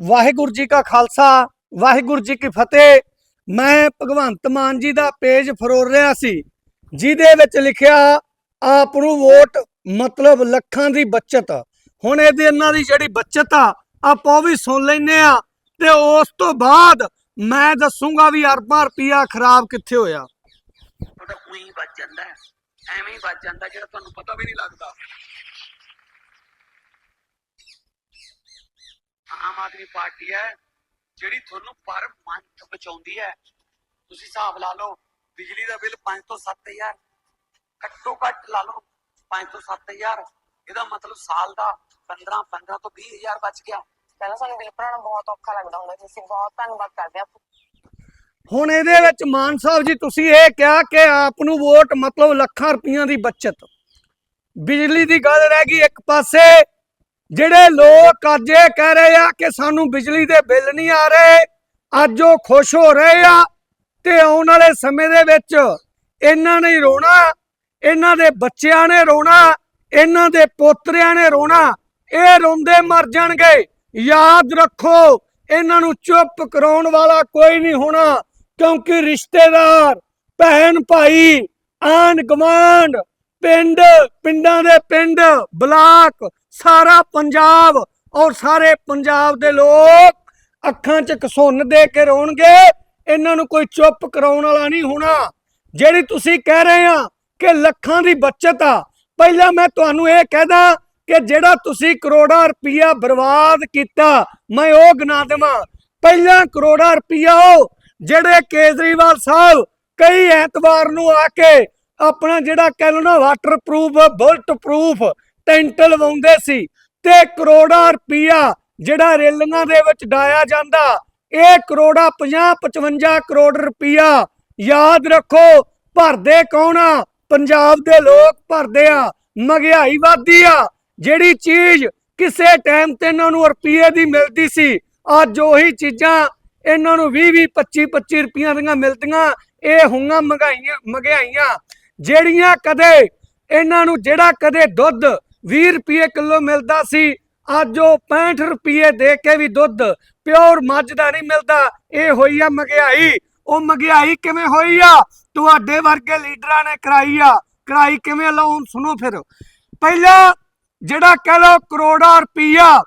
ਵਾਹਿਗੁਰੂ ਜੀ ਕਾ ਖਾਲਸਾ, ਵਾਹਿਗੁਰੂ ਜੀ ਕੀ ਫਤਿਹ। ਮੈਂ ਭਗਵੰਤ ਮਾਨ ਜੀ ਦਾ ਪੇਜ ਫਰੋਲ ਰਿਹਾ ਸੀ, ਜਿਹਦੇ ਵਿੱਚ ਲਿਖਿਆ, ਆਪ ਨੂੰ ਵੋਟ ਮਤਲਬ ਲੱਖਾਂ ਦੀ ਬਚਤ। ਹੁਣ ਇਹਦੇ ਇਹਨਾਂ ਦੀ ਜਿਹੜੀ ਬਚਤ ਆ, ਆਪਾਂ ਉਹ ਵੀ ਸੁਣ ਲੈਨੇ ਆ ਤੇ ਉਸ ਤੋਂ ਬਾਅਦ ਮੈਂ ਦੱਸੂਗਾ ਵੀ ਅਰਬਾਂ ਰੁਪਿਆ ਖਰਾਬ ਕਿੱਥੇ ਹੋਇਆ। ਤੁਹਾਡਾ ਉਹੀ ਵੱਜ ਜਾਂਦਾ, ਐਵੇਂ ਹੀ ਵੱਜ ਜਾਂਦਾ ਜਿਹੜਾ ਤੁਹਾਨੂੰ ਪਤਾ ਵੀ ਨਹੀਂ ਲੱਗਦਾ। ਆਮ ਆਦਮੀ ਪਾਰਟੀ ਹੈ ਜਿਹੜੀ ਤੁਹਾਨੂੰ ਪਰ ਮੰਥ ਬਚਾਉਂਦੀ ਹੈ। ਤੁਸੀਂ ਹਿਸਾਬ ਲਾ ਲਓ ਬਿਜਲੀ ਦਾ ਬਿੱਲ 5 ਤੋਂ 7000 ਘੱਟੋ ਘੱਟ ਲਾ ਲਓ 5 ਤੋਂ 7000 ਇਹਦਾ ਮਤਲਬ ਸਾਲ ਦਾ 15 15 ਤੋਂ 20000 ਬਚ ਗਿਆ। ਪਹਿਲਾਂ ਸਾਨੂੰ ਬਿੱਲ ਭਰਾਉਣਾ ਬਹੁਤ ਔਖਾ ਲੱਗਦਾ ਹੁੰਦਾ ਸੀ ਅਸੀਂ ਬਹੁਤ ਧੰਨਵਾਦ ਕਰਦੇ ਹਾਂ। ਹੁਣ ਇਹਦੇ ਵਿੱਚ ਮਾਨ ਸਾਹਿਬ ਜੀ ਤੁਸੀਂ ਇਹ ਕਿਹਾ ਕਿ ਆਪ ਨੂੰ ਵੋਟ ਮਤਲਬ ਲੱਖਾਂ ਰੁਪਈਆਂ ਦੀ ਬਚਤ। ਬਿਜਲੀ ਦੀ ਗੱਲ ਰਹਿ ਗਈ ਇੱਕ ਪਾਸੇ ਜਿਹੜੇ ਲੋਕ ਅੱਜ ਇਹ ਕਹਿ ਰਹੇ ਆ ਕਿ ਸਾਨੂੰ ਬਿਜਲੀ ਦੇ ਬਿੱਲ ਨਹੀਂ ਆ ਰਹੇ, ਅੱਜ ਉਹ ਖੁਸ਼ ਹੋ ਰਹੇ ਆ ਤੇ ਆਉਣ ਵਾਲੇ ਸਮੇਂ ਦੇ ਵਿੱਚ ਇਹਨਾਂ ਨੇ ਰੋਣਾ, ਇਹਨਾਂ ਦੇ ਬੱਚਿਆਂ ਨੇ ਰੋਣਾ, ਇਹਨਾਂ ਦੇ ਪੋਤਰਿਆਂ ਨੇ ਰੋਣਾ, ਇਹ ਰੋਂਦੇ ਮਰ ਜਾਣਗੇ। ਯਾਦ ਰੱਖੋ, ਇਹਨਾਂ ਨੂੰ ਚੁੱਪ ਕਰਾਉਣ ਵਾਲਾ ਕੋਈ ਨਹੀਂ ਹੋਣਾ, ਕਿਉਂਕਿ ਰਿਸ਼ਤੇਦਾਰ, ਭੈਣ ਭਾਈ ਆਨ ਗਵਾਂਡ ਪਿੰਡ, ਪਿੰਡਾਂ ਦੇ ਪਿੰਡ, ਬਲਾਕ ਸਾਰਾ ਪੰਜਾਬ ਔਰ ਸਾਰੇ ਪੰਜਾਬ ਦੇ ਲੋਕ ਅੱਖਾਂ 'ਚ ਕਸੁੰਨ ਦੇ ਕੇ ਰੋਣਗੇ। ਇਹਨਾਂ ਨੂੰ ਕੋਈ ਚੁੱਪ ਕਰਾਉਣ ਵਾਲਾ ਨਹੀਂ ਹੋਣਾ। ਜਿਹੜੀ ਤੁਸੀਂ ਕਹਿ ਰਹੇ ਆ ਕਿ ਲੱਖਾਂ ਦੀ ਬਚਤ ਆ, ਪਹਿਲਾਂ ਮੈਂ ਤੁਹਾਨੂੰ ਇਹ ਕਹਿਦਾ ਕਿ ਜਿਹੜਾ ਤੁਸੀਂ ਕਰੋੜਾਂ ਰੁਪਈਆ ਬਰਬਾਦ ਕੀਤਾ, ਮੈਂ ਉਹ ਗਿਣਾ ਦੇਵਾਂ। ਪਹਿਲਾਂ ਕਰੋੜਾਂ ਰੁਪਈਆ ਉਹ ਜਿਹੜੇ ਕੇਜਰੀਵਾਲ ਸਾਹਿਬ ਕਈ ਐਤਵਾਰ ਨੂੰ ਆ ਕੇ ਆਪਣਾ ਜਿਹੜਾ ਕਹਿ ਲਓ ਨਾ waterproof bulletproof tent ਲਵਾਉਂਦੇ ਸੀ ਤੇ ਕਰੋੜਾਂ ਰੁਪਈਆ ਜਿਹੜਾ ਰੇਲੀਆਂ ਦੇ ਵਿੱਚ ਡਾਇਆ ਜਾਂਦਾ, ਇਹ ਕਰੋੜਾ 50 55 ਕਰੋੜ ਰੁਪਈਆ। ਯਾਦ ਰੱਖੋ, ਭਰਦੇ ਕੌਣ ਆ? ਪੰਜਾਬ ਦੇ ਲੋਕ ਭਰਦੇ ਆ ਮਹਿੰਗਾਈ ਵਧਦੀ ਆ। ਜਿਹੜੀ ਚੀਜ਼ ਕਿਸੇ ਟਾਈਮ ਤੇ ਇਹਨਾਂ ਨੂੰ ਰੁਪਈਏ ਦੀ ਮਿਲਦੀ ਸੀ, ਅੱਜ ਉਹੀ ਚੀਜ਼ਾਂ ਇਹਨਾਂ ਨੂੰ 20 20 25 25 ਰੁਪਈਆਂ ਦੀਆਂ ਮਿਲਦੀਆਂ, ਇਹ ਹੋਈਆਂ ਮਹਿੰਗਾਈਆਂ ਮਹਿੰਗਾਈਆਂ। ਜਿਹੜੀਆਂ ਕਦੇ ਇਹਨਾਂ ਨੂੰ ਜਿਹੜਾ ਕਦੇ ਦੁੱਧ 20 ਰੁਪਏ ਕਿਲੋ ਮਿਲਦਾ ਸੀ। ਅੱਜ ਉਹ 65 ਰੁਪਏ ਦੇ ਕੇ ਵੀ ਦੁੱਧ, ਪਿਓਰ ਮੱਝ ਦਾ ਨਹੀਂ ਮਿਲਦਾ। ਇਹ ਹੋਈ ਆ ਮਹਿੰਗਾਈ। ਉਹ ਮਹਿੰਗਾਈ ਕਿਵੇਂ ਹੋਈ ਆ? ਤੁਹਾਡੇ ਵਰਗੇ ਲੀਡਰਾਂ ਨੇ ਕਰਾਈ ਆ। ਕਰਾਈ ਕਿਵੇਂ ਲਓ ਹੁਣ ਸੁਣੋ ਫਿਰ। ਪਹਿਲਾਂ ਜਿਹੜਾ ਕਹਿ ਲਓ ਕਰੋੜਾਂ ਰੁਪਈਆ,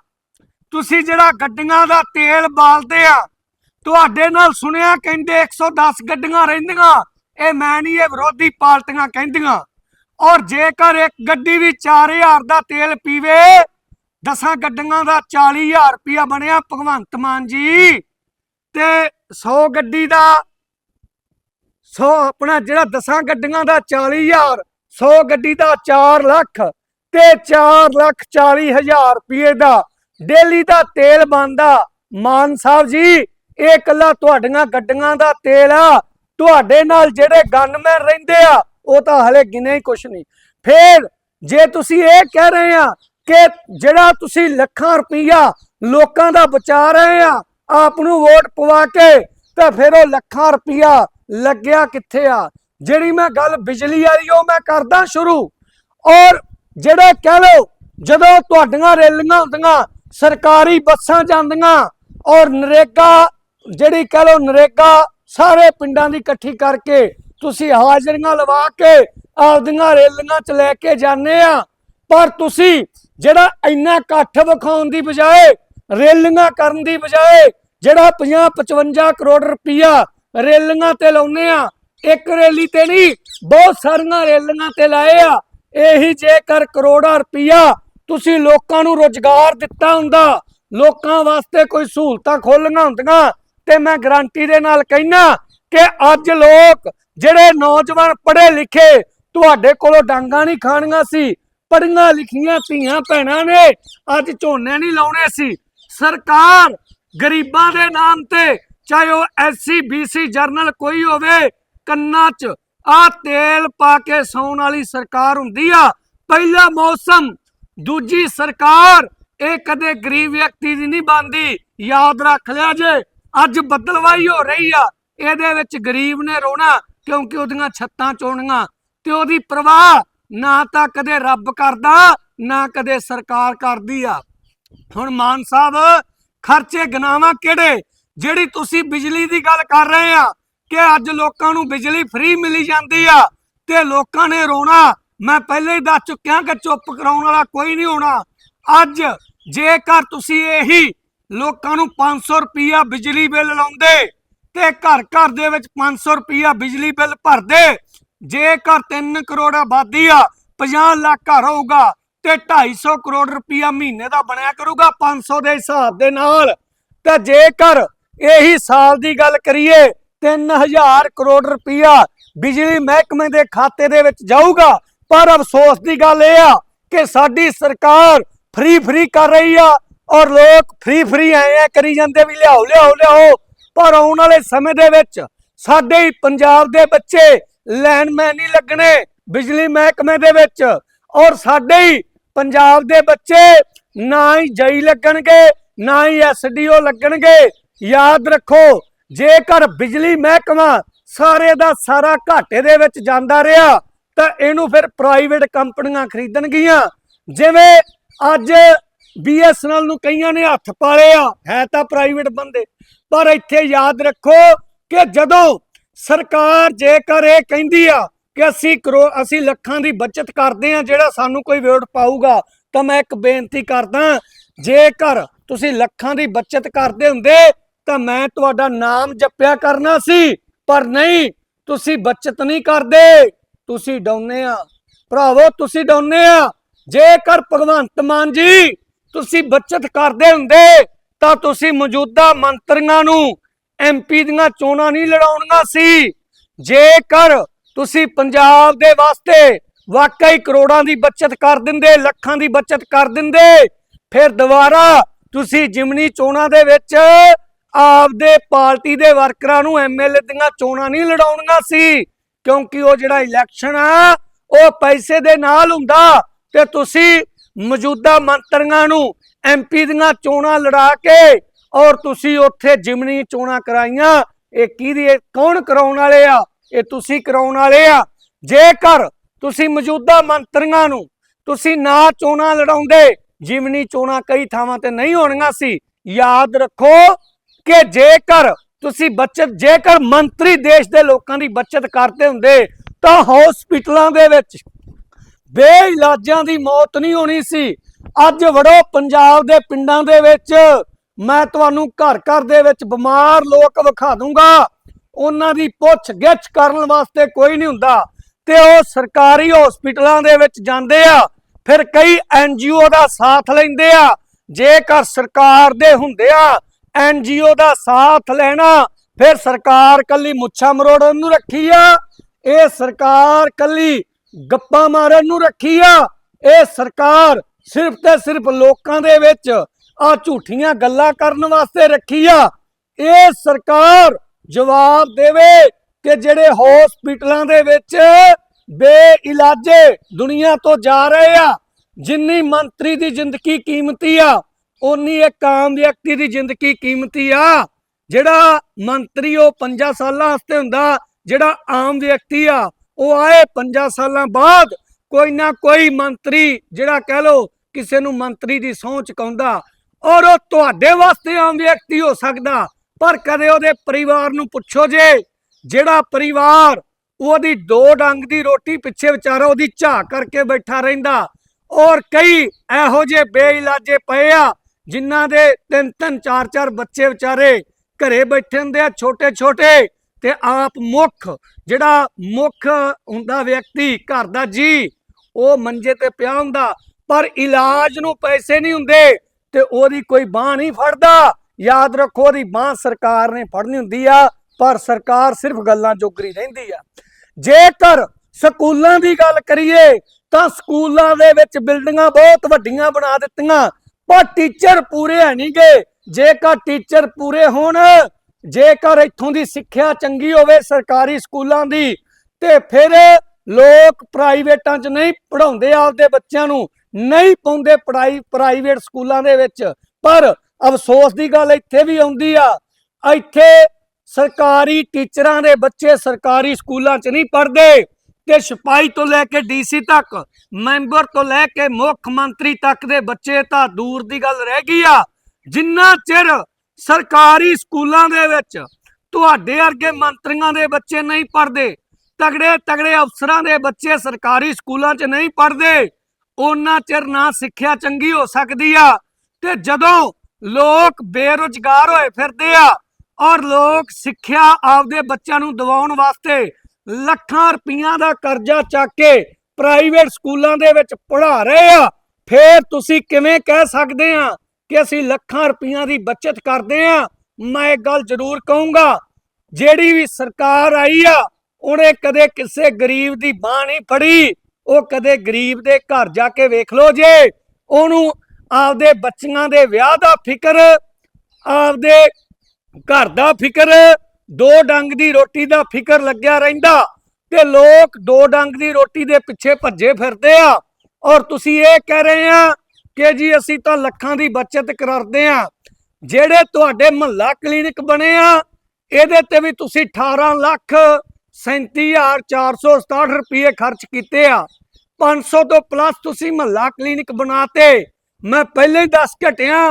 ਤੁਸੀਂ ਜਿਹੜਾ ਗੱਡੀਆਂ ਦਾ ਤੇਲ ਬਾਲਦੇ ਆ, ਤੁਹਾਡੇ ਨਾਲ ਸੁਣਿਆ ਕਹਿੰਦੇ 110 ਗੱਡੀਆਂ ਰਹਿੰਦੀਆਂ। ਇਹ ਮੈਂ ਨਹੀਂ, ਇਹ ਵਿਰੋਧੀ ਪਾਰਟੀਆਂ ਕਹਿੰਦੀਆਂ। ਔਰ ਜੇਕਰ ਇੱਕ ਗੱਡੀ ਵੀ 4000 ਦਾ ਤੇਲ ਪੀਵੇ, ਦਸਾਂ ਗੱਡੀਆਂ ਦਾ 40000 ਰੁਪਇਆ ਬਣਿਆ, ਭਗਵੰਤ ਮਾਨ ਜੀ। ਤੇ 100 ਗੱਡੀ ਦਾ 100 ਆਪਣਾ ਜਿਹੜਾ ਦਸਾਂ ਗੱਡੀਆਂ ਦਾ 40000 100 ਗੱਡੀ ਦਾ 4 ਲੱਖ ਤੇ 4 ਲੱਖ 40 ਹਜ਼ਾਰ ਰੁਪਏ ਦਾ ਡੇਲੀ ਦਾ ਤੇਲ ਬੰਦਾ ਮਾਨ ਸਾਹਿਬ ਜੀ, ਇਹ ਕੱਲਾ ਤੁਹਾਡੀਆਂ ਗੱਡੀਆਂ ਦਾ ਤੇਲ ਆ। ਤੁਹਾਡੇ ਨਾਲ ਜਿਹੜੇ ਗਨਮੈਨ ਰਹਿੰਦੇ ਆ ਉਹ ਤਾਂ ਹਲੇ ਗਿਣੇ ਹੀ ਕੁਛ ਨਹੀਂ। ਫੇਰ ਜੇ ਤੁਸੀਂ ਇਹ ਕਹਿ ਰਹੇ ਆ ਕਿ ਜਿਹੜਾ ਤੁਸੀਂ ਲੱਖਾਂ ਰੁਪਈਆ ਲੋਕਾਂ ਦਾ ਬਚਾ ਰਹੇ ਆ, ਆਪ ਨੂੰ ਵੋਟ ਪਵਾ ਕੇ, ਤਾਂ ਫਿਰ ਉਹ ਲੱਖਾਂ ਰੁਪਈਆ ਲੱਗਿਆ ਕਿੱਥੇ ਆ? ਜਿਹੜੀ ਮੈਂ ਗੱਲ ਬਿਜਲੀ ਵਾਲੀ, ਉਹ ਮੈਂ ਕਰਦਾ ਸ਼ੁਰੂ। ਔਰ ਜਿਹੜਾ ਕਹਿ ਲਓ, ਜਦੋਂ ਤੁਹਾਡੀਆਂ ਰੈਲੀਆਂ ਹੁੰਦੀਆਂ, ਸਰਕਾਰੀ ਬੱਸਾਂ ਜਾਂਦੀਆਂ, ਔਰ ਨਰੇਗਾ, ਜਿਹੜੀ ਕਹਿ ਲਓ ਨਰੇਗਾ, ਸਾਰੇ ਪਿੰਡਾਂ ਦੀ ਇਕੱਠੀ ਕਰਕੇ ਤੁਸੀਂ ਹਾਜ਼ਰੀਆਂ ਲਵਾ ਕੇ ਆਪਦੀਆਂ ਰੈਲੀਆਂ ਚ ਲੈ ਕੇ ਜਾਂਦੇ ਆ। ਪਰ ਤੁਸੀਂ ਜਿਹੜਾ ਇੰਨਾ ਇਕੱਠ ਵਿਖਾਉਣ ਦੀ ਬਜਾਏ, ਰੈਲੀਆਂ ਕਰਨ ਦੀ ਬਜਾਏ ਜਿਹੜਾ 50 55 ਕਰੋੜ ਰੁਪਈਆ ਰੈਲੀਆਂ ਤੇ ਲਾਉਨੇ ਆ, ਇੱਕ ਰੈਲੀ ਤੇ ਨਹੀਂ, ਬਹੁਤ ਸਾਰੀਆਂ ਰੈਲੀਆਂ ਤੇ ਲਾਏ ਆ। ਇਹੀ ਜੇਕਰ ਕਰੋੜਾਂ ਰੁਪਈਆ ਤੁਸੀਂ ਲੋਕਾਂ ਨੂੰ ਰੋਜ਼ਗਾਰ ਦਿੱਤਾ ਹੁੰਦਾ, ਲੋਕਾਂ ਵਾਸਤੇ ਕੋਈ ਸਹੂਲਤਾਂ ਖੋਲੀਆਂ ਹੁੰਦੀਆਂ, ਤੇ ਮੈਂ ਗਾਰੰਟੀ ਦੇ ਨਾਲ ਕਹਿਣਾ ਕਿ ਅੱਜ ਲੋਕ ਜਿਹੜੇ ਨੌਜਵਾਨ ਪੜ੍ਹੇ ਲਿਖੇ ਤੁਹਾਡੇ ਕੋਲੋਂ ਡਾਂਗਾ ਨਹੀਂ ਖਾਣੀਆਂ ਸੀ, ਪੜ੍ਹੀਆਂ ਲਿਖੀਆਂ ਧੀਆਂ ਭੈਣਾਂ ਨੇ, ਅੱਜ ਝੋਨੇ ਨਹੀਂ ਲਾਉਣੇ ਸੀ। ਸਰਕਾਰ ਗਰੀਬਾਂ ਦੇ ਨਾਮ ਤੇ, ਚਾਹੇ ਉਹ ਐਸਸੀ, ਬੀਸੀ ਜਰਨਲ ਕੋਈ ਹੋਵੇ, ਕੰਨਾਂ 'ਚ ਆ ਤੇਲ ਪਾ ਕੇ ਸੌਣ ਵਾਲੀ ਸਰਕਾਰ ਹੁੰਦੀ ਆ। ਪਹਿਲਾ ਮੌਸਮ, ਦੂਜੀ ਸਰਕਾਰ, ਇਹ ਕਦੇ ਗਰੀਬ ਵਿਅਕਤੀ ਦੀ ਨਹੀਂ ਬੰਦੀ ਯਾਦ ਰੱਖ ਲਿਆ ਜੇ, ਅੱਜ ਬਦਲਵਾਈ ਹੋ ਰਹੀ ਆ। ਇਹਦੇ ਵਿੱਚ ਗਰੀਬ ਨੇ ਰੋਣਾ। ਕਿਉਂਕਿ ਉਹਦੀਆਂ ਛੱਤਾਂ ਚੋਣੀਆਂ ਤੇ ਉਹਦੀ ਪ੍ਰਵਾਹ ਨਾ ਤਾਂ ਕਦੇ ਰੱਬ ਕਰਦਾ, ਨਾ ਕਦੇ ਸਰਕਾਰ ਕਰਦੀ ਆ। ਹੁਣ ਮਾਨ ਸਾਹਿਬ, ਖਰਚੇ ਗਨਾਵਾਂ ਕਿਹੜੇ? ਜਿਹੜੀ ਤੁਸੀਂ ਬਿਜਲੀ ਦੀ ਗੱਲ ਕਰ ਰਹੇ ਆ ਕਿ ਅੱਜ ਲੋਕਾਂ ਨੂੰ ਬਿਜਲੀ ਫ੍ਰੀ ਮਿਲੀ ਜਾਂਦੀ ਆ ਤੇ ਲੋਕਾਂ ਨੇ ਰੋਣਾ, ਮੈਂ ਪਹਿਲੇ ਹੀ ਦੱਸ ਚੁੱਕਿਆ ਕਿ ਚੁੱਪ ਕਰਾਉਣ ਵਾਲਾ ਕੋਈ ਨਹੀਂ ਹੋਣਾ। ਅੱਜ ਜੇਕਰ ਤੁਸੀਂ ਇਹੀ ਲੋਕਾਂ ਨੂੰ 500 ਰੁਪਿਆ ਬਿਜਲੀ ਬਿੱਲ ਲਾਉਂਦੇ ਤੇ ਘਰ ਘਰ ਦੇ ਵਿੱਚ 500 ਰੁਪਿਆ ਬਿਜਲੀ ਬਿੱਲ ਭਰਦੇ ਜੇਕਰ 3 ਕਰੋੜ ਆਬਾਦੀ ਆ 50 ਲੱਖ ਘਰ ਹੋਊਗਾ ਤੇ 250 ਕਰੋੜ ਰੁਪਿਆ ਮਹੀਨੇ ਦਾ ਬਣਿਆ ਕਰੂਗਾ 500 ਦੇ ਹਿਸਾਬ ਦੇ ਨਾਲ। ਤੇ ਜੇਕਰ ਇਹੀ ਸਾਲ ਦੀ ਗੱਲ ਕਰੀਏ 3000 ਕਰੋੜ ਰੁਪਿਆ ਬਿਜਲੀ ਮਹਿਕਮੇ ਦੇ ਖਾਤੇ ਦੇ ਵਿੱਚ ਜਾਊਗਾ। ਪਰ ਅਫਸੋਸ ਦੀ ਗੱਲ ਇਹ ਆ ਕਿ ਸਾਡੀ ਸਰਕਾਰ ਫ੍ਰੀ ਫ੍ਰੀ ਕਰ ਰਹੀ ਆ ਔਰ ਲੋਕ ਫ੍ਰੀ ਫ੍ਰੀ ਆਏ ਆ, ਕਰੀ ਜਾਂਦੇ ਵੀ ਲਿਆਓ ਲਿਆਓ ਲਿਆਓ। ਪਰ ਆਉਣ ਵਾਲੇ ਸਮੇਂ ਦੇ ਵਿੱਚ ਸਾਡੇ ਹੀ ਪੰਜਾਬ ਦੇ ਬੱਚੇ ਲੈਂਡਮੈਨ ਨਹੀਂ ਲੱਗਣੇ ਬਿਜਲੀ ਮਹਿਕਮੇ ਦੇ ਵਿੱਚ ਔਰ ਸਾਡੇ ਹੀ ਪੰਜਾਬ ਦੇ ਬੱਚੇ ਨਾ ਹੀ ਜਈ ਲੱਗਣਗੇ, ਨਾ ਹੀ ਐਸਡੀਓ ਲੱਗਣਗੇ। ਯਾਦ ਰੱਖੋ, ਜੇਕਰ ਬਿਜਲੀ ਮਹਿਕਮਾ ਸਾਰੇ ਦਾ ਸਾਰਾ ਘਾਟੇ ਦੇ ਵਿੱਚ ਜਾਂਦਾ ਰਿਹਾ, ਤਾਂ ਇਹਨੂੰ ਫਿਰ ਪ੍ਰਾਈਵੇਟ ਕੰਪਨੀਆਂ ਖਰੀਦਣਗੀਆਂ। ਜਿਵੇਂ ਅੱਜ ਬੀਐਸਐਨਐਲ ਨੂੰ ਕਈਆਂ ਨੇ ਹੱਥ ਪਾਲੇ ਆ, ਹੈ ਤਾਂ ਪ੍ਰਾਈਵੇਟ ਬੰਦੇ। ਪਰ ਇੱਥੇ ਯਾਦ ਰੱਖੋ ਕਿ ਜਦੋਂ ਸਰਕਾਰ ਜੇਕਰ ਇਹ ਕਹਿੰਦੀ ਆ ਕਿ ਅਸੀਂ ਕਰੋ, ਅਸੀਂ ਲੱਖਾਂ ਦੀ ਬਚਤ ਕਰਦੇ ਆ ਜਿਹੜਾ ਸਾਨੂੰ ਕੋਈ ਵੋਟ ਪਾਊਗਾ, ਤਾਂ ਮੈਂ ਇੱਕ ਬੇਨਤੀ ਕਰਦਾ, ਜੇਕਰ ਤੁਸੀਂ ਲੱਖਾਂ ਦੀ ਬਚਤ ਕਰਦੇ ਹੁੰਦੇ, ਤਾਂ ਮੈਂ ਤੁਹਾਡਾ ਨਾਮ ਜਪਿਆ ਕਰਨਾ ਸੀ, ਪਰ ਨਹੀਂ, ਤੁਸੀਂ ਬਚਤ ਨਹੀਂ ਕਰਦੇ, ਤੁਸੀਂ ਡਾਉਨੇ ਆ। ਭਰਾਵੋ, ਤੁਸੀਂ ਡਾਉਨੇ ਆ। ਜੇਕਰ ਭਗਵੰਤ ਮਾਨ ਜੀ ਤੁਸੀਂ ਬਚਤ ਕਰਦੇ ਹੁੰਦੇ, ਤਾਂ ਤੁਸੀਂ ਮੌਜੂਦਾ ਮੰਤਰੀਆਂ ਨੂੰ ਐਮਪੀ ਦੀਆਂ ਚੋਣਾਂ ਨਹੀਂ ਲੜਾਉਣੀਆਂ ਸੀ। ਜੇਕਰ ਤੁਸੀਂ ਪੰਜਾਬ ਦੇ ਵਾਸਤੇ ਵਾਕਈ ਕਰੋੜਾਂ ਦੀ ਬਚਤ ਕਰ ਦਿੰਦੇ, ਲੱਖਾਂ ਦੀ ਬਚਤ ਕਰ ਦਿੰਦੇ, ਫਿਰ ਦੁਬਾਰਾ ਤੁਸੀਂ ਜਿਮਨੀ ਚੋਣਾਂ ਦੇ ਵਿੱਚ ਆਪਦੇ ਪਾਰਟੀ ਦੇ ਵਰਕਰਾਂ ਨੂੰ ਐਮਐਲਏ ਦੀਆਂ ਚੋਣਾਂ ਨਹੀਂ ਲੜਾਉਣੀਆਂ ਸੀ, ਕਿਉਂਕਿ ਉਹ ਜਿਹੜਾ ਇਲੈਕਸ਼ਨ ਆ, ਉਹ ਪੈਸੇ ਦੇ ਨਾਲ ਹੁੰਦਾ ਤੇ ਤੁਸੀਂ ਮੌਜੂਦਾ ਮੰਤਰੀਆਂ ਨੂੰ ਐਮਪੀ ਦੀਆਂ ਚੋਣਾਂ ਲੜਾ ਕੇ ਔਰ ਤੁਸੀਂ ਉੱਥੇ ਜਿਮਨੀ ਚੋਣਾਂ ਕਰਾਈਆਂ, ਇਹ ਕਿਹਦੀ ਕੌਣ ਕਰਾਉਣ ਵਾਲੇ ਆ? ਇਹ ਤੁਸੀਂ ਕਰਾਉਣ ਵਾਲੇ ਆ। ਜੇਕਰ ਤੁਸੀਂ ਮੌਜੂਦਾ ਮੰਤਰੀਆਂ ਨੂੰ ਤੁਸੀਂ ਨਾ ਚੋਣਾਂ ਲੜਾਉਂਦੇ, ਜਿਮਨੀ ਚੋਣਾਂ ਕਈ ਥਾਵਾਂ ਤੇ ਨਹੀਂ ਹੋਣੀਆਂ ਸੀ, ਯਾਦ ਰੱਖੋ ਕਿ ਜੇਕਰ ਤੁਸੀਂ ਬਚਤ, ਜੇਕਰ ਮੰਤਰੀ ਦੇਸ਼ ਦੇ ਲੋਕਾਂ ਦੀ ਬਚਤ ਕਰਦੇ ਹੁੰਦੇ, ਤਾਂ ਹਸਪੀਟਲਾਂ ਦੇ ਵਿੱਚ ਬੇਇਲਾਜਾਂ ਦੀ ਮੌਤ ਨਹੀਂ ਹੋਣੀ ਸੀ। ਅੱਜ ਵੜੋ ਪੰਜਾਬ ਦੇ ਪਿੰਡਾਂ ਦੇ ਵਿੱਚ ਮੈਂ ਤੁਹਾਨੂੰ ਘਰ ਘਰ ਦੇ ਵਿੱਚ ਬਿਮਾਰ ਲੋਕ ਵਿਖਾ ਦੂੰਗਾ। ਉਹਨਾਂ ਦੀ ਪੁੱਛ ਗਿੱਛ ਕਰਨ ਵਾਸਤੇ ਕੋਈ ਨਹੀਂ ਹੁੰਦਾ। ਤੇ ਉਹ ਸਰਕਾਰੀ ਹਸਪੀਟਲਾਂ ਦੇ ਵਿੱਚ ਜਾਂਦੇ ਆ। ਫਿਰ ਕਈ ਐਨਜੀਓ ਦਾ ਸਾਥ ਲੈਂਦੇ ਆ। ਜੇਕਰ ਸਰਕਾਰ ਦੇ ਹੁੰਦੇ ਆ ਐਨਜੀਓ ਦਾ ਸਾਥ ਲੈਣਾ, ਫਿਰ ਸਰਕਾਰ ਕੱਲੀ ਮੁੱਛਾਂ ਮਰੋੜਨ ਨੂੰ ਰੱਖੀ ਆ। ਇਹ ਸਰਕਾਰ ਕੱਲੀ ਗੱਪਾਂ ਮਾਰਨ ਨੂੰ ਰੱਖੀ ਆ। ਇਹ ਸਰਕਾਰ ਸਿਰਫ ਤੇ ਸਿਰਫ ਲੋਕਾਂ ਦੇ ਵਿੱਚ ਆ ਝੂਠੀਆਂ ਗੱਲਾਂ ਕਰਨ ਵਾਸਤੇ ਰੱਖੀ ਆ। ਇਹ ਸਰਕਾਰ ਜਵਾਬ ਦੇਵੇ ਕਿ ਜਿਹੜੇ ਹਸਪੀਟਲਾਂ ਦੇ ਵਿੱਚ ਬੇਇਲਾਜੇ ਦੁਨੀਆ ਤੋਂ ਜਾ ਰਹੇ ਆ, ਜਿੰਨੀ ਮੰਤਰੀ ਦੀ ਜ਼ਿੰਦਗੀ ਕੀਮਤੀ ਆ ਉਨੀ ਇੱਕ ਆਮ ਵਿਅਕਤੀ ਦੀ ਜ਼ਿੰਦਗੀ ਕੀਮਤੀ ਆ। ਜਿਹੜਾ ਮੰਤਰੀ ਉਹ 5 ਸਾਲਾਂ ਵਾਸਤੇ ਹੁੰਦਾ, ਜਿਹੜਾ ਆਮ ਵਿਅਕਤੀ ਆ ਉਹ ਆਏ 5 ਸਾਲਾਂ ਬਾਅਦ ਕੋਈ ਨਾ ਕੋਈ ਮੰਤਰੀ ਜਿਹੜਾ ਕਹਿ ਲੋ ਕਿਸੇ ਨੂੰ ਮੰਤਰੀ ਦੀ ਸਹੁੰ ਚੁਕਾਉਂਦਾ ਔਰ ਉਹ ਤੁਹਾਡੇ ਵਾਸਤੇ ਆਮ ਵਿਅਕਤੀ ਹੋ ਸਕਦਾ, ਪਰ ਕਦੇ ਉਹਦੇ ਪਰਿਵਾਰ ਨੂੰ ਪੁੱਛੋ ਜੇ ਜਿਹੜਾ ਪਰਿਵਾਰ ਉਹਦੀ ਦੋ ਡੰਗ ਦੀ ਰੋਟੀ ਪਿੱਛੇ ਵਿਚਾਰਾ ਉਹਦੀ ਝਾਕ ਕਰਕੇ ਬੈਠਾ ਰਹਿੰਦਾ ਔਰ ਕਈ ਇਹੋ ਜਿਹੇ ਬੇਇਲਾਜੇ ਪਏ ਆ ਜਿਨ੍ਹਾਂ ਦੇ ਤਿੰਨ ਤਿੰਨ ਚਾਰ ਚਾਰ ਬੱਚੇ ਵਿਚਾਰੇ ਘਰੇ ਬੈਠੇ ਹੁੰਦੇ ਆ ਛੋਟੇ ਛੋਟੇ ਤੇ ਆਪ ਮੁੱਖ, ਜਿਹੜਾ ਮੁੱਖ ਹੁੰਦਾ ਵਿਅਕਤੀ, ਘਰ ਦਾ ਜੀ, ਉਹ ਮੰਜੇ ਤੇ ਪਿਆ ਹੁੰਦਾ, ਪਰ ਇਲਾਜ ਨੂੰ ਪੈਸੇ ਨਹੀਂ ਹੁੰਦੇ ਤੇ ਉਹਦੀ ਕੋਈ ਬਾਹ ਨਹੀਂ ਫੜਦਾ। ਯਾਦ ਰੱਖੋ, ਉਹਦੀ ਬਾਹ ਸਰਕਾਰ ਨੇ ਫੜਨੀ ਹੁੰਦੀ ਆ, ਪਰ ਸਰਕਾਰ ਸਿਰਫ ਗੱਲਾਂ ਜੋਗਰੀ ਰਹਿੰਦੀ ਆ। ਜੇਕਰ ਸਕੂਲਾਂ ਦੀ ਗੱਲ ਕਰੀਏ, ਤਾਂ ਸਕੂਲਾਂ ਦੇ ਵਿੱਚ ਬਿਲਡਿੰਗਾਂ ਬਹੁਤ ਵੱਡੀਆਂ ਬਣਾ ਦਿੱਤੀਆਂ, ਪਰ ਟੀਚਰ ਪੂਰੇ ਹੈ ਨਹੀਂ ਨਹੀਂਗੇ ਜੇਕਰ ਟੀਚਰ ਪੂਰੇ ਹੋਣ ਜੇਕਰ ਇੱਥੋਂ ਦੀ ਸਿੱਖਿਆ ਚੰਗੀ ਹੋਵੇ ਸਰਕਾਰੀ ਸਕੂਲਾਂ ਦੀ, ਤੇ ਫਿਰ ਲੋਕ ਪ੍ਰਾਈਵੇਟਾਂ 'ਚ ਨਹੀਂ ਪੜਾਉਂਦੇ ਆਪਦੇ ਬੱਚਿਆਂ ਨੂੰ, ਨਹੀਂ ਪਾਉਂਦੇ ਪੜਾਈ ਪ੍ਰਾਈਵੇਟ ਸਕੂਲਾਂ ਦੇ ਵਿੱਚ। ਪਰ ਅਫਸੋਸ ਦੀ ਗੱਲ ਇੱਥੇ ਵੀ ਆਉਂਦੀ ਆ, ਇੱਥੇ ਸਰਕਾਰੀ ਟੀਚਰਾਂ ਦੇ ਬੱਚੇ ਸਰਕਾਰੀ ਸਕੂਲਾਂ 'ਚ ਨਹੀਂ ਪੜ੍ਹਦੇ ਤੇ ਸਿਪਾਹੀ ਤੋਂ ਲੈ ਕੇ ਡੀਸੀ ਤੱਕ, ਮੈਂਬਰ ਤੋਂ ਲੈ ਕੇ ਮੁੱਖ ਮੰਤਰੀ ਤੱਕ ਦੇ ਬੱਚੇ ਤਾਂ ਦੂਰ ਦੀ ਗੱਲ ਰਹਿ ਗਈ ਆ। ਜਿੰਨਾ ਚਿਰ ਸਰਕਾਰੀ ਸਕੂਲਾਂ ਦੇ ਵਿੱਚ ਤੁਹਾਡੇ ਵਰਗੇ ਮੰਤਰੀਆਂ ਦੇ ਬੱਚੇ ਨਹੀਂ ਪੜ੍ਹਦੇ, ਤਗੜੇ ਤਗੜੇ ਅਫਸਰਾਂ ਦੇ ਬੱਚੇ ਸਰਕਾਰੀ ਸਕੂਲਾਂ 'ਚ ਨਹੀਂ ਪੜ੍ਹਦੇ, ਉਹਨਾਂ ਚਿਰ ਨਾ ਸਿੱਖਿਆ ਚੰਗੀ ਹੋ ਸਕਦੀ ਆ। ਤੇ ਜਦੋਂ ਲੋਕ ਬੇਰੁਜ਼ਗਾਰ ਹੋਏ ਫਿਰਦੇ ਆ ਔਰ ਲੋਕ ਸਿੱਖਿਆ ਆਪਦੇ ਬੱਚਿਆਂ ਨੂੰ ਦਿਵਾਉਣ ਵਾਸਤੇ ਲੱਖਾਂ ਰੁਪਈਆਂ ਦਾ ਕਰਜ਼ਾ ਚੱਕ ਕੇ ਪ੍ਰਾਈਵੇਟ ਸਕੂਲਾਂ ਦੇ ਵਿੱਚ ਪੜ੍ਹਾ ਰਹੇ ਆ, ਫੇਰ ਤੁਸੀਂ ਕਿਵੇਂ ਕਹਿ ਸਕਦੇ ਆ ਕਿ ਅਸੀਂ ਲੱਖਾਂ ਰੁਪਈਆਂ ਦੀ ਬਚਤ ਕਰਦੇ ਆ ਮੈਂ ਇੱਕ ਗੱਲ ਜ਼ਰੂਰ ਕਹੂੰਗਾ, ਜਿਹੜੀ ਵੀ ਸਰਕਾਰ ਆਈ ਆ, ਉਹਨੇ ਕਦੇ ਕਿਸੇ ਗਰੀਬ ਦੀ ਬਾਹ ਨਹੀਂ ਫੜੀ, ਉਹ ਕਦੇ ਗਰੀਬ ਦੇ ਘਰ ਜਾ ਕੇ ਵੇਖ ਲਓ ਜੇ, ਉਹਨੂੰ ਆਪਦੇ ਬੱਚਿਆਂ ਦੇ ਵਿਆਹ ਦਾ ਫਿਕਰ, ਆਪਦੇ ਘਰ ਦਾ ਫਿਕਰ, ਦੋ ਡੰਗ ਦੀ ਰੋਟੀ ਦਾ ਫਿਕਰ ਲੱਗਿਆ ਰਹਿੰਦਾ ਤੇ ਲੋਕ ਦੋ ਡੰਗ ਦੀ ਰੋਟੀ ਦੇ ਪਿੱਛੇ ਭੱਜੇ ਫਿਰਦੇ ਆ, ਔਰ ਤੁਸੀਂ ਇਹ ਕਹਿ ਰਹੇ ਆ ਕਿ ਜੀ ਅਸੀਂ ਤਾਂ ਲੱਖਾਂ ਦੀ ਬਚਤ ਕਰਦੇ ਆ ਜਿਹੜੇ ਤੁਹਾਡੇ ਮਹੱਲਾ ਕਲੀਨਿਕ ਬਣੇ ਆ, ਇਹਦੇ ਤੇ ਵੀ ਤੁਸੀਂ 18 ਲੱਖ 37467 ਰੁਪਏ ਖਰਚ ਕੀਤੇ ਆ। 500 ਤੋਂ ਪਲੱਸ ਤੁਸੀਂ ਮਹੱਲਾ ਕਲੀਨਿਕ ਬਣਾਤੇ। ਮੈਂ ਪਹਿਲੇ ਹੀ ਦੱਸ ਘਟਿਆ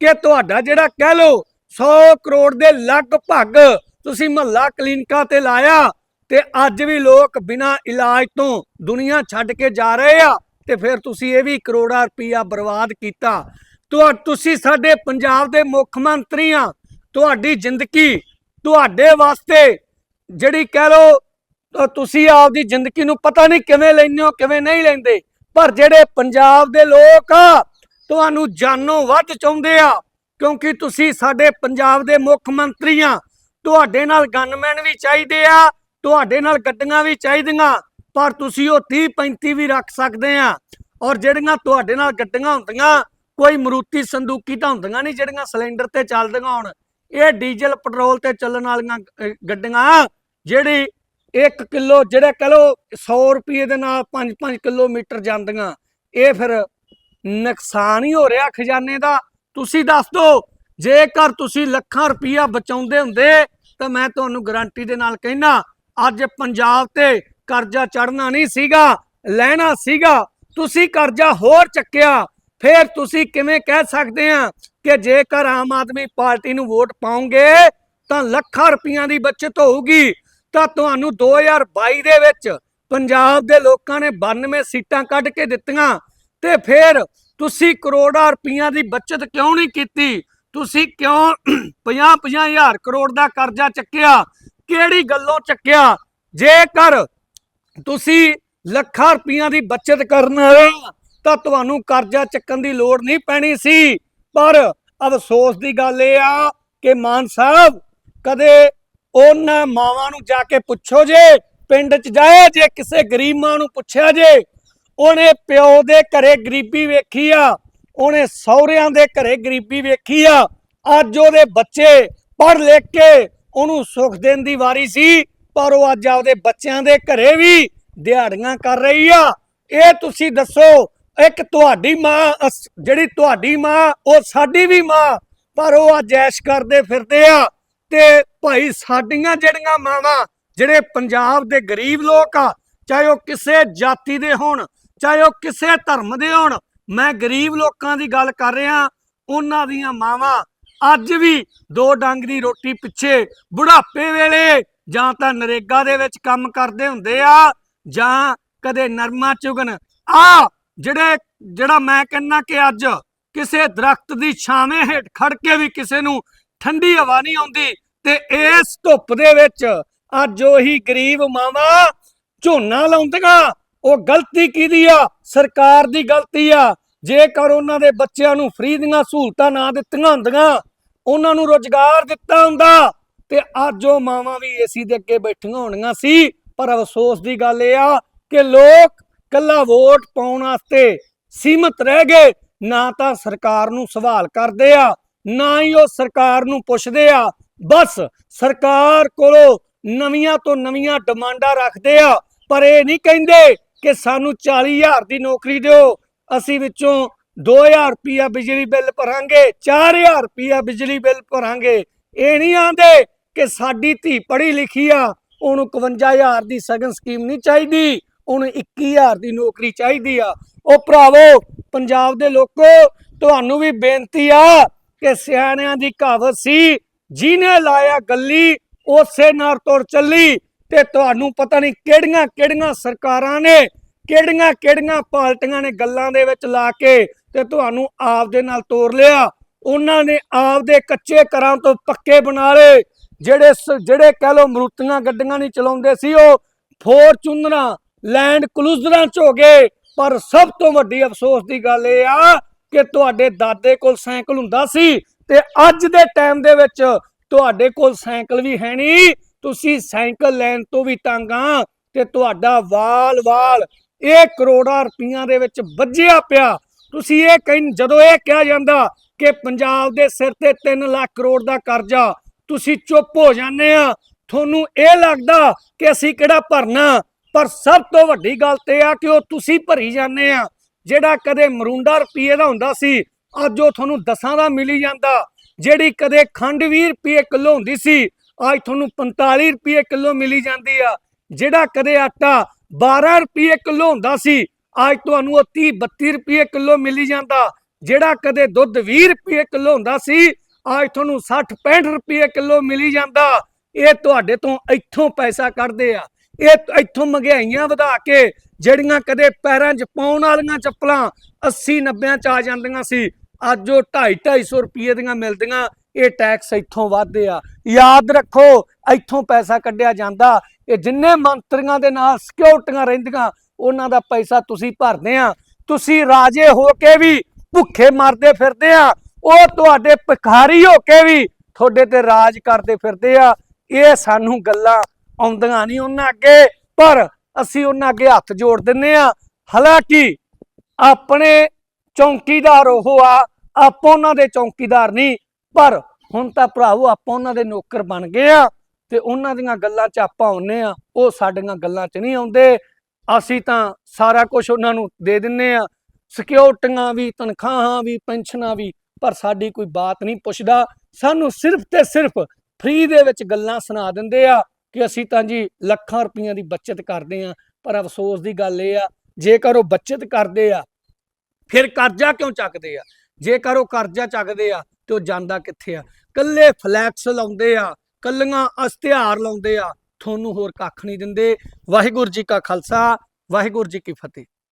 ਕਿ ਤੁਹਾਡਾ ਜਿਹੜਾ ਕਹਿ ਲੋ 100 ਕਰੋੜ ਦੇ ਲਗਭਗ ਤੁਸੀਂ ਮਹੱਲਾ ਕਲੀਨਿਕਾਂ ਤੇ ਲਾਇਆ ਤੇ ਅੱਜ ਵੀ ਲੋਕ ਬਿਨਾਂ ਇਲਾਜ ਤੋਂ ਦੁਨੀਆ ਛੱਡ ਕੇ ਜਾ ਰਹੇ ਆ। ਤੇ ਫਿਰ ਤੁਸੀਂ ਇਹ ਵੀ ਕਰੋੜਾਂ ਰੁਪਈਆ ਬਰਬਾਦ ਕੀਤਾ। ਤੁਹਾ, ਤੁਸੀਂ ਸਾਡੇ ਪੰਜਾਬ ਦੇ ਮੁੱਖ ਮੰਤਰੀ ਆ। ਤੁਹਾਡੀ ਜ਼ਿੰਦਗੀ ਤੁਹਾਡੇ ਵਾਸਤੇ ਜਿਹੜੀ ਕਹਿ ਲੋ ਤੁਸੀਂ ਆਪਦੀ ਜ਼ਿੰਦਗੀ ਨੂੰ ਪਤਾ ਨਹੀਂ ਕਿਵੇਂ ਲੈਂਦੇ ਹੋ, ਕਿਵੇਂ ਨਹੀਂ ਲੈਂਦੇ। ਪਰ ਜਿਹੜੇ ਪੰਜਾਬ ਦੇ ਲੋਕ ਆ, ਤੁਹਾਨੂੰ ਜਾਨੋਂ ਵੱਧ ਚਾਹੁੰਦੇ ਆ। ਕਿਉਂਕਿ ਤੁਸੀਂ ਸਾਡੇ ਪੰਜਾਬ ਦੇ ਮੁੱਖ ਮੰਤਰੀ ਆ। ਤੁਹਾਡੇ ਨਾਲ ਗਨਮੈਨ ਵੀ ਚਾਹੀਦੇ ਆ, ਤੁਹਾਡੇ ਨਾਲ ਗੱਡੀਆਂ ਵੀ ਚਾਹੀਦੀਆਂ। ਪਰ ਤੁਸੀਂ ਉਹ 30 35 ਵੀ ਰੱਖ ਸਕਦੇ ਆ। ਔਰ ਜਿਹੜੀਆਂ ਤੁਹਾਡੇ ਨਾਲ ਗੱਡੀਆਂ ਹੁੰਦੀਆਂ, ਕੋਈ ਮਰੂਤੀ ਸੰਦੂਕੀ ਤਾਂ ਹੁੰਦੀਆਂ ਨਹੀਂ ਜਿਹੜੀਆਂ ਸਿਲੰਡਰ ਤੇ ਚੱਲਦੀਆਂ ਹੁਣ। ਇਹ ਡੀਜ਼ਲ ਪੈਟਰੋਲ ਤੇ ਚੱਲਣ ਵਾਲੀਆਂ ਗੱਡੀਆਂ, ਜਿਹੜੀ 1 ਕਿਲੋ, ਜਿਹੜਾ ਕਹ ਲੋ 100 ਰੁਪਏ ਦੇ ਨਾਲ 5-5 ਕਿਲੋਮੀਟਰ ਜਾਂਦੀਆਂ। ਇਹ ਫਿਰ ਨੁਕਸਾਨ ਹੀ ਹੋ ਰਿਹਾ ਖਜ਼ਾਨੇ ਦਾ। ਤੁਸੀਂ ਦੱਸ ਦਿਓ ਜੇਕਰ ਤੁਸੀਂ ਲੱਖਾਂ ਰੁਪਈਆ ਬਚਾਉਂਦੇ ਹੁੰਦੇ, ਤਾਂ ਮੈਂ ਤੁਹਾਨੂੰ ਗਾਰੰਟੀ ਦੇ ਨਾਲ ਕਹਿਣਾ ਅੱਜ ਪੰਜਾਬ ਤੇ ਕਰਜ਼ਾ ਚੜਨਾ ਨਹੀਂ ਸੀਗਾ, ਲੈਣਾ ਸੀਗਾ, ਤੁਸੀਂ ਕਰਜ਼ਾ ਹੋਰ ਚੱਕਿਆ। ਫਿਰ ਤੁਸੀਂ ਕਿਵੇਂ ਕਹਿ ਸਕਦੇ ਆ ਕਿ ਜੇਕਰ ਆਮ ਆਦਮੀ ਪਾਰਟੀ ਨੂੰ ਵੋਟ ਪਾਉਂਗੇ, ਤਾਂ ਲੱਖਾਂ ਰੁਪਈਆਂ ਦੀ ਬਚਤ ਹੋਊਗੀ। ਤਾਂ ਤੁਹਾਨੂੰ 2022 ਦੇ ਵਿੱਚ ਪੰਜਾਬ ਦੇ ਲੋਕਾਂ ਨੇ 92 ਸੀਟਾਂ ਕੱਢ ਕੇ ਦਿੱਤੀਆਂ ਤੇ ਫਿਰ ਤੁਸੀਂ ਕਰੋੜਾਂ ਰੁਪਈਆਂ ਦੀ ਬਚਤ ਕਿਉਂ ਨਹੀਂ ਕੀਤੀ? ਤੁਸੀਂ ਕਿਉਂ 50 ਹਜ਼ਾਰ ਕਰੋੜ ਦਾ ਕਰਜ਼ਾ ਚੱਕਿਆ? ਕਿਹੜੀ ਗੱਲੋਂ ਚੱਕਿਆ? ਜੇਕਰ ਤੁਸੀਂ ਲੱਖਾਂ ਰੁਪਈਆਂ ਦੀ ਬਚਤ ਕਰਨ ਤਾਂ ਤੁਹਾਨੂੰ ਕਰਜ਼ਾ ਚੱਕਣ ਦੀ ਲੋੜ ਨਹੀਂ ਪੈਣੀ ਸੀ। ਪਰ ਅਫਸੋਸ ਦੀ ਗੱਲ ਇਹ ਆ ਕਿ ਮਾਨ ਸਾਹਿਬ, ਕਦੇ ਉਹਨਾਂ ਮਾਵਾਂ ਨੂੰ ਜਾ ਕੇ ਪੁੱਛੋ ਜੇ, ਪਿੰਡ 'ਚ ਜਾਏ ਜੇ ਕਿਸੇ ਗਰੀਬ ਮਾਂ ਨੂੰ ਪੁੱਛਿਆ ਜੇ। ਉਹਨੇ ਪਿਓ ਦੇ ਘਰੇ ਗਰੀਬੀ ਵੇਖੀ ਆ, ਉਹਨੇ ਸਹੁਰਿਆਂ ਦੇ ਘਰੇ ਗਰੀਬੀ ਵੇਖੀ ਆ। ਅੱਜ ਉਹਦੇ ਬੱਚੇ ਪੜ੍ਹ ਲਿਖ ਕੇ ਉਹਨੂੰ ਸੁੱਖ ਦੇਣ ਦੀ ਵਾਰੀ ਸੀ। ਪਰ ਉਹ ਅੱਜ ਆਪਦੇ ਬੱਚਿਆਂ ਦੇ ਘਰੇ ਵੀ ਦਿਹਾੜੀਆਂ ਕਰ ਰਹੀ ਆ। ਇਹ ਤੁਸੀਂ ਦੱਸੋ, ਇੱਕ ਤੁਹਾਡੀ ਮਾਂ ਜਿਹੜੀ ਤੁਹਾਡੀ ਮਾਂ, ਉਹ ਸਾਡੀ ਵੀ ਮਾਂ, ਪਰ ਉਹ ਅੱਜ ਐਸ਼ ਕਰਦੇ ਫਿਰਦੇ ਆ ਤੇ ਭਾਈ ਸਾਡੀਆਂ ਜਿਹੜੀਆਂ ਮਾਵਾਂ, ਜਿਹੜੇ ਪੰਜਾਬ ਦੇ ਗਰੀਬ ਲੋਕ ਆ, ਚਾਹੇ ਉਹ ਕਿਸੇ ਜਾਤੀ ਦੇ ਹੋਣ, ਚਾਹੇ ਉਹ ਕਿਸੇ ਧਰਮ ਦੇ ਹੋਣ, ਮੈਂ ਗਰੀਬ ਲੋਕਾਂ ਦੀ ਗੱਲ ਕਰ ਰਿਹਾ, ਉਹਨਾਂ ਦੀਆਂ ਮਾਵਾਂ ਅੱਜ ਵੀ ਦੋ ਡੰਗ ਦੀ ਰੋਟੀ ਪਿੱਛੇ ਬੁਢਾਪੇ ਵੇਲੇ ਜਾਂ ਤਾਂ ਨਰੇਗਾ ਦੇ ਵਿੱਚ ਕੰਮ ਕਰਦੇ ਹੁੰਦੇ ਆ, ਜਾਂ ਕਦੇ ਨਰਮਾ ਚੁਗਣ। ਆ, ਜਿਹੜੇ, ਜਿਹੜਾ ਮੈਂ ਕਹਿੰਨਾ ਕਿ ਅੱਜ ਕਿਸੇ ਦਰਖਤ ਦੀ ਛਾਵੇਂ ਹੇਠ ਖੜ ਕੇ ਵੀ ਕਿਸੇ ਨੂੰ ਠੰਡੀ ਹਵਾ ਨਹੀਂ ਆਉਂਦੀ, ਤੇ ਇਸ ਧੁੱਪ ਦੇ ਵਿੱਚ ਅੱਜ ਉਹੀ ਗਰੀਬ ਮਾਵਾਂ ਝੋਨਾ ਲਾਉਂਦੀਆਂ। ਉਹ ਗਲਤੀ ਕਿਹਦੀ ਆ? ਸਰਕਾਰ ਦੀ ਗਲਤੀ ਆ। ਜੇਕਰ ਉਹਨਾਂ ਦੇ ਬੱਚਿਆਂ ਨੂੰ ਫ੍ਰੀ ਦੀਆਂ ਸਹੂਲਤਾਂ ਨਾ ਦਿੱਤੀਆਂ ਹੁੰਦੀਆਂ, ਉਹਨਾਂ ਨੂੰ ਰੋਜ਼ਗਾਰ ਦਿੱਤਾ ਹੁੰਦਾ ਤੇ ਅੱਜ ਉਹ ਮਾਵਾਂ ਵੀ ਏਸੀ ਦੇ ਅੱਗੇ ਬੈਠੀਆਂ ਹੋਣੀਆਂ ਸੀ, ਪਰ ਅਫਸੋਸ ਦੀ ਗੱਲ ਇਹ ਆ ਕਿ ਲੋਕ ਕੱਲਾ ਵੋਟ ਪਾਉਣ ਵਾਸਤੇ ਸੀਮਤ ਰਹਿ ਗਏ, ਨਾ ਤਾਂ ਸਰਕਾਰ ਨੂੰ ਸਵਾਲ ਕਰਦੇ ਆ, ਨਾ ਹੀ ਉਹ ਸਰਕਾਰ ਨੂੰ ਪੁੱਛਦੇ ਆ, ਬਸ ਸਰਕਾਰ ਕੋਲੋਂ ਨਵੀਆਂ ਤੋਂ ਨਵੀਆਂ ਡਿਮਾਂਡਾਂ ਰੱਖਦੇ ਆ, ਪਰ ਇਹ ਨਹੀਂ ਕਹਿੰਦੇ ਕਿ ਸਾਨੂੰ 40000 ਦੀ ਨੌਕਰੀ ਦਿਓ, ਅਸੀਂ ਵਿੱਚੋਂ 2000 ਰੁਪਿਆ ਬਿਜਲੀ ਬਿੱਲ ਭਰਾਂਗੇ 4000 ਰੁਪਿਆ ਬਿਜਲੀ ਬਿੱਲ ਭਰਾਂਗੇ, ਇਹ ਨਹੀਂ ਆਂਦੇ ਕਿ ਸਾਡੀ ਧੀ ਪੜ੍ਹੀ ਲਿਖੀ ਆ, ਉਹਨੂੰ 51000 ਦੀ ਸਗਨ ਸਕੀਮ ਨਹੀਂ ਚਾਹੀਦੀ, ਉਹਨੂੰ 21000 ਦੀ ਨੌਕਰੀ ਚਾਹੀਦੀ ਆ। ਉਹ ਭਰਾਵੋ, ਪੰਜਾਬ ਦੇ ਲੋਕੋ, ਤੁਹਾਨੂੰ ਵੀ ਬੇਨਤੀ ਆ ਕਿ ਸਿਆਣਿਆਂ ਦੀ ਕਹਾਵਤ ਸੀ, ਜਿਹਨੇ ਲਾਇਆ ਗੱਲੀ, ਉਸੇ ਨਾਲ ਤੁਰ ਚੱਲੀ ਤੇ ਤੁਹਾਨੂੰ ਪਤਾ ਨਹੀਂ ਕਿਹੜੀਆਂ ਕਿਹੜੀਆਂ ਸਰਕਾਰਾਂ ਨੇ, ਕਿਹੜੀਆਂ ਕਿਹੜੀਆਂ ਪਾਰਟੀਆਂ ਨੇ ਗੱਲਾਂ ਦੇ ਵਿੱਚ ਲਾ ਕੇ ਤੇ ਤੁਹਾਨੂੰ ਆਪ ਦੇ ਨਾਲ ਤੋਰ ਲਿਆ। ਉਹਨਾਂ ਨੇ ਆਪ ਦੇ ਕੱਚੇ ਘਰਾਂ ਤੋਂ ਪੱਕੇ ਬਣਾ ਲਏ। ਜਿਹੜੇ ਜਿਹੜੇ ਕਹਿ ਲੋ ਮਰੂਤੀਆਂ ਗੱਡੀਆਂ ਨਹੀਂ ਚਲਾਉਂਦੇ ਸੀ, ਉਹ ਫੋਰਚੂਨਰਾਂ, ਲੈਂਡ ਕਲੂਜ਼ਰਾਂ ਚ ਹੋ ਗਏ। ਪਰ ਸਭ ਤੋਂ ਵੱਡੀ ਅਫਸੋਸ ਦੀ ਗੱਲ ਇਹ ਆ ਕਿ ਤੁਹਾਡੇ ਦਾਦੇ ਕੋਲ ਸਾਈਕਲ ਹੁੰਦਾ ਸੀ ਤੇ ਅੱਜ ਦੇ ਟਾਈਮ ਦੇ ਵਿੱਚ ਤੁਹਾਡੇ ਕੋਲ ਸਾਈਕਲ ਵੀ ਹੈ ਨਹੀਂ। ਤੁਸੀਂ ਸਾਈਕਲ ਲੈਣ ਤੋਂ ਵੀ ਤੰਗ ਆ ਤੇ ਤੁਹਾਡਾ ਵਾਲ-ਵਾਲ ਇਹ ਕਰੋੜਾਂ ਰੁਪਈਆਂ ਦੇ ਵਿੱਚ ਵੱਜਿਆ ਪਿਆ। ਤੁਸੀਂ ਇਹ ਕਹਿੰ, ਜਦੋਂ ਇਹ ਕਿਹਾ ਜਾਂਦਾ ਕਿ ਪੰਜਾਬ ਦੇ ਸਿਰ ਤੇ 3 ਲੱਖ ਕਰੋੜ ਦਾ ਕਰਜ਼ਾ ਤੁਸੀਂ ਚੁੱਪ ਹੋ ਜਾਂਦੇ ਆ। ਤੁਹਾਨੂੰ ਇਹ ਲੱਗਦਾ ਕਿ ਅਸੀਂ ਕਿਹੜਾ ਭਰਨਾ। ਪਰ ਸਭ ਤੋਂ ਵੱਡੀ ਗੱਲ ਤੇ ਆ ਕਿ ਉਹ ਤੁਸੀਂ ਭਰੀ ਜਾਂਦੇ ਆ। ਜਿਹੜਾ ਕਦੇ ਮਰੂੰਡਾ ਰੁਪਏ ਦਾ ਹੁੰਦਾ ਸੀ, ਅੱਜ ਉਹ ਤੁਹਾਨੂੰ ਦਸਾਂ ਦਾ ਮਿਲੀ ਜਾਂਦਾ। ਜਿਹੜੀ ਕਦੇ ਖੰਡ 20 ਰੁਪਏ ਕਿਲੋ ਹੁੰਦੀ ਸੀ, ਅੱਜ ਤੁਹਾਨੂੰ 45 ਰੁਪਏ ਕਿਲੋ ਮਿਲੀ ਜਾਂਦੀ ਆ। ਜਿਹੜਾ ਕਦੇ ਆਟਾ 12 ਰੁਪਏ ਕਿਲੋ ਹੁੰਦਾ ਸੀ, ਅੱਜ ਤੁਹਾਨੂੰ ਉਹ 30 32 ਰੁਪਏ ਕਿਲੋ ਮਿਲੀ ਜਾਂਦਾ। ਜਿਹੜਾ ਕਦੇ ਦੁੱਧ 20 ਰੁਪਏ ਕਿਲੋ ਹੁੰਦਾ ਸੀ ਅੱਜ ਤੁਹਾਨੂੰ 60 65 ਰੁਪਏ ਕਿਲੋ ਮਿਲੀ ਜਾਂਦਾ। ਇਹ ਤੁਹਾਡੇ ਤੋਂ ਇੱਥੋਂ ਪੈਸਾ ਕੱਢਦੇ ਆ। ਇਹ ਇੱਥੋਂ ਮਹਿੰਗਾਈਆਂ ਵਧਾ ਕੇ ਜਿਹੜੀਆਂ ਕਦੇ ਪੈਰਾਂ 'ਚ ਪਾਉਣ ਵਾਲੀਆਂ ਚੱਪਲਾਂ 80 90 ਚ ਆ ਜਾਂਦੀਆਂ ਸੀ, ਅੱਜ ਉਹ 2.5 250 ਰੁਪਏ ਦੀਆਂ ਮਿਲਦੀਆਂ। ਇਹ ਟੈਕਸ ਇੱਥੋਂ ਵੱਧਦੇ ਆ। ਯਾਦ ਰੱਖੋ, ਇੱਥੋਂ ਪੈਸਾ ਕੱਢਿਆ ਜਾਂਦਾ। ਇਹ ਜਿੰਨੇ ਮੰਤਰੀਆਂ ਦੇ ਨਾਲ ਸਿਕਿਉਰਟੀਆਂ ਰਹਿੰਦੀਆਂ, ਉਹਨਾਂ ਦਾ ਪੈਸਾ ਤੁਸੀਂ ਭਰਦੇ ਆ। ਤੁਸੀਂ ਰਾਜੇ ਹੋ ਕੇ ਵੀ ਭੁੱਖੇ ਮਰਦੇ ਫਿਰਦੇ ਆ। ਉਹ ਤੁਹਾਡੇ ਭਿਖਾਰੀ ਹੋ ਕੇ ਵੀ ਤੁਹਾਡੇ ਤੇ ਰਾਜ ਕਰਦੇ ਫਿਰਦੇ ਆ। ਇਹ ਸਾਨੂੰ ਗੱਲਾਂ ਆਉਂਦੀਆਂ ਨਹੀਂ ਉਹਨਾਂ ਅੱਗੇ, ਪਰ ਅਸੀਂ ਉਹਨਾਂ ਅੱਗੇ ਹੱਥ ਜੋੜ ਦਿੰਨੇ ਆ। ਹਾਲਾਂਕਿ ਆਪਣੇ ਚੌਂਕੀਦਾਰ ਉਹ ਆ, ਆਪਾਂ ਉਹਨਾਂ ਦੇ ਚੌਂਕੀਦਾਰ ਨਹੀਂ, ਪਰ ਹੁਣ ਤਾਂ ਭਰਾਵੋ ਆਪਾਂ ਉਹਨਾਂ ਦੇ ਨੌਕਰ ਬਣ ਗਏ ਆ ਤੇ ਉਹਨਾਂ ਦੀਆਂ ਗੱਲਾਂ 'ਚ ਆਪਾਂ ਆਉਨੇ ਆ, ਉਹ ਸਾਡੀਆਂ ਗੱਲਾਂ 'ਚ ਨਹੀਂ ਆਉਂਦੇ। ਅਸੀਂ ਤਾਂ ਸਾਰਾ ਕੁਝ ਉਹਨਾਂ ਨੂੰ ਦੇ ਦਿੰਨੇ ਆ। ਸਿਕਿਉਰਟੀਆਂ ਵੀ, ਤਨਖਾਹਾਂ ਵੀ, ਪੈਨਸ਼ਨਾਂ ਵੀ ਪਰ ਸਾਡੀ ਕੋਈ ਬਾਤ ਨਹੀਂ ਪੁੱਛਦਾ। ਸਾਨੂੰ ਸਿਰਫ ਤੇ ਸਿਰਫ ਫ੍ਰੀ ਦੇ ਵਿੱਚ ਗੱਲਾਂ ਸੁਣਾ ਦਿੰਦੇ ਆ ਕਿ ਅਸੀਂ ਤਾਂ ਜੀ ਲੱਖਾਂ ਰੁਪਈਆਂ ਦੀ ਬਚਤ ਕਰਦੇ ਆ, ਪਰ ਅਫਸੋਸ ਦੀ ਗੱਲ ਇਹ ਆ, ਜੇਕਰ ਉਹ ਬਚਤ ਕਰਦੇ ਆ, ਫਿਰ ਕਰਜ਼ਾ ਕਿਉਂ ਚੱਕਦੇ ਆ? ਜੇਕਰ ਉਹ ਕਰਜ਼ਾ ਚੱਕਦੇ ਆ, ਤੇ ਉਹ ਜਾਂਦਾ ਕਿੱਥੇ ਆ? ਕੱਲੇ ਫਲੈਕਸ ਲਾਉਂਦੇ ਆ ਕੱਲੀਆਂ ਅਸ਼ਤਿਹਾਰ ਲਾਉਂਦੇ ਆ, ਤੁਹਾਨੂੰ ਹੋਰ ਕੱਖ ਨਹੀਂ ਦਿੰਦੇ। ਵਾਹਿਗੁਰੂ ਜੀ ਕਾ ਖਾਲਸਾ, ਵਾਹਿਗੁਰੂ ਜੀ ਕੀ ਫਤਿਹ।